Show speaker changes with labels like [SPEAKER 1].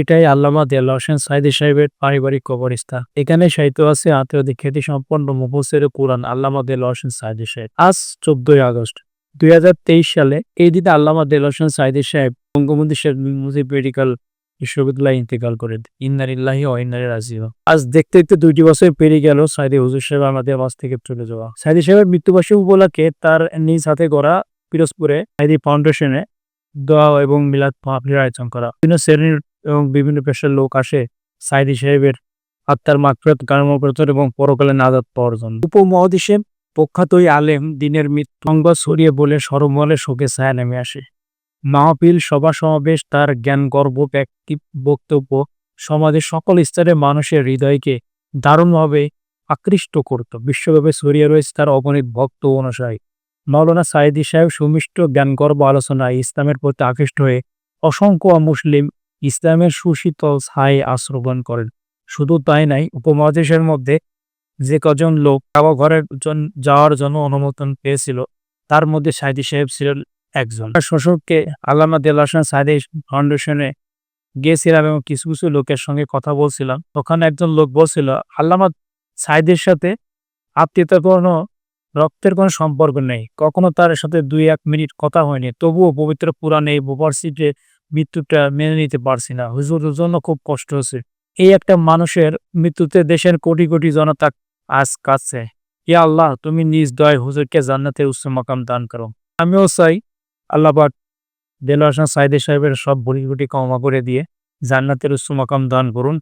[SPEAKER 1] এটাই আল্লামা দেল হোসেন সাইদি সাহেবের পারিবারিক কবরস্থান। এখানে সাহিত্য আছে আত্মীয় খ্যাতি সম্পন্ন মুফসের কোরআন, আল্লামা দেল হোসেন সাইদি সাহেব। আজ চোদ্দই আগস্ট দুই হাজার তেইশ সালে এই দিনে আল্লামা দেল হোসেন সাইদি সাহেব বঙ্গবন্ধু শেখ মুজিব মেডিকেল বিশ্ববিদ্যালয়ে ইন্তেকাল করেন ইন্নারিল্লাহি ও ইন্নারি রাজিও আজ দেখতে দেখতে দুইটি বছর পেরিয়ে গেল, সাইদি হুজুর সাহেব আমাদের মাছ থেকে চলে যাওয়া। সাইদি সাহেবের মৃত্যুবার্ষিকী উপলক্ষে তার নিজ হাতে গড়া পিরোজপুরে সাইদি ফাউন্ডেশনে দোয়া এবং মিলাদ মাহফিলের আয়োজন করা। বিভিন্ন শ্রেণির এবং বিভিন্ন পেশার লোক আসে সাইদি সাহেবের আত্মার মাকফিরাত কর্মপ্রচার এবং পরকালে নাজাত পাওয়ার জন্য। উপমহাদেশে প্রখ্যাতই আলেম দিনের মৃত্যু সংবাদ ছড়িয়ে বলে সরমলে শোকে ছায়া নেমে আসে। মাহফিল সভা সমাবেশ তার জ্ঞান গর্ব ব্যক্তি বক্তব্য সমাজের সকল স্তরের মানুষের হৃদয়কে দারুণভাবে আকৃষ্ট করত। বিশ্বব্যাপী ছড়িয়ে রয়েছে তার অগণিত ভক্ত অনুসারী। মাওলানা সাইদি সাহেব সুমিষ্ট জ্ঞানগর্ব আলোচনায় ইসলামের প্রতি আকৃষ্ট হয়ে অসংখ্য মুসলিম ইসলামের সুশীতল ছায় আশ্রবণ করেন। শুধু তাই নাই, উপমহাদেশের মধ্যে যে কজন লোক কাবা ঘরের যাওয়ার জন্য অনুমোদন পেয়েছিল, তার মধ্যে সাইদি সাহেব ছিলেন একজন। শ্বশুরকে আল্লামা দেল হাসান সাইদি ফাউন্ডেশনে গিয়েছিলাম এবং কিছু কিছু লোকের সঙ্গে কথা বলছিলাম। তখন একজন লোক বলছিল, আল্লামা সাইদের সাথে আত্মীয়তার কোনো, রক্তের কোনো সম্পর্ক নেই। কখনো তার সাথে দুই, এক মিনিট কথা হয়নি। তবুও পবিত্র পুরাণে এই যে মৃত্যুটা মেনে নিতে পারছি না। হুজুরের জন্য খুব কষ্ট হচ্ছে। এই একটা মানুষের মৃত্যুতে দেশের কোটি কোটি জনতা আজ কাছে ইয়া আল্লাহ, তুমি নিজ দয় হুজুরকে জান্নাতের উচ্চ মাকাম দান করো। আমিও চাই আল্লাহ পাক দেল সাইদে সাহেবের সব বড়ি গুটি ক্ষমা করে দিয়ে জান্নাতের উচ্চ দান করুন।